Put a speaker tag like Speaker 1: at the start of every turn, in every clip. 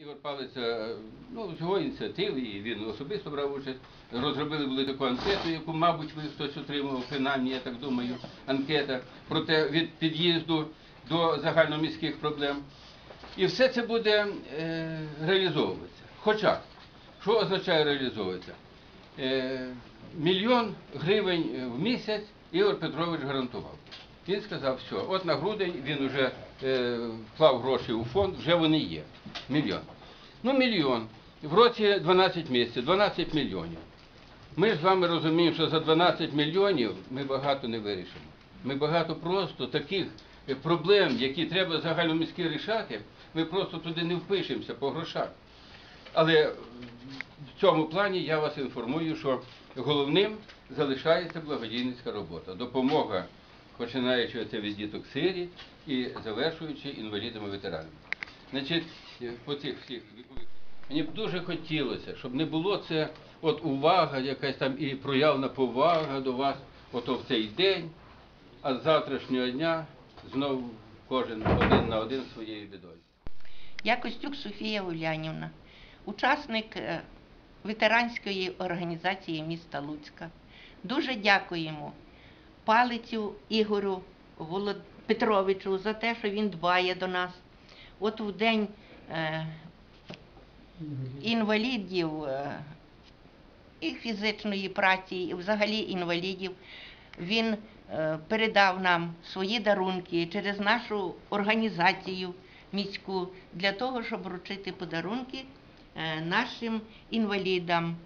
Speaker 1: Ігор Павлович, е, ну, з його ініціативи, і він особисто брав участь, розробили були таку анкету, яку, мабуть, ви хтось отримував, принаймні, я так думаю, анкета про те від під'їзду до загальноміських проблем. І все це буде е, реалізовуватися. Хоча, що означає реалізовуватися? Е, мільйон гривень в місяць Ігор Петрович гарантував. Він сказав, все, от на грудень він вже е, вклав гроші у фонд, вже вони є. Мільйон. Ну, мільйон. В році 12 місяців, 12 мільйонів. Ми ж з вами розуміємо, що за 12 мільйонів ми багато не вирішимо. Ми багато просто таких е, проблем, які треба загальноміські рішати, ми просто туди не впишемося по грошах. Але в цьому плані я вас інформую, що головним залишається благодійницька робота. Допомога, починаючи це від діток сирі і завершуючи інвалідами ветеранами. Значить, по цих всіх вікових. Мені б дуже хотілося, щоб не було це от увага, якась там і проявна повага до вас, ото в цей день, а з завтрашнього дня знову кожен один на один своєю бідою.
Speaker 2: Я Костюк Софія Улянівна, учасник е, ветеранської організації міста Луцька. Дуже дякуємо палицю Ігорю. Петровичу за те, що він дбає до нас. От в день е, інвалідів е, і фізичної праці, і взагалі інвалідів, він е, передав нам свої дарунки через нашу організацію міську для того, щоб вручити подарунки е, нашим інвалідам,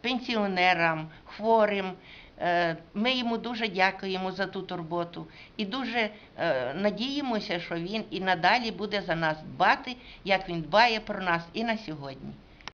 Speaker 2: пенсіонерам, хворим. Е, Ми йому дуже дякуємо за ту турботу і дуже е, надіємося, що він і надалі буде за нас дбати, як він дбає про нас і на сьогодні.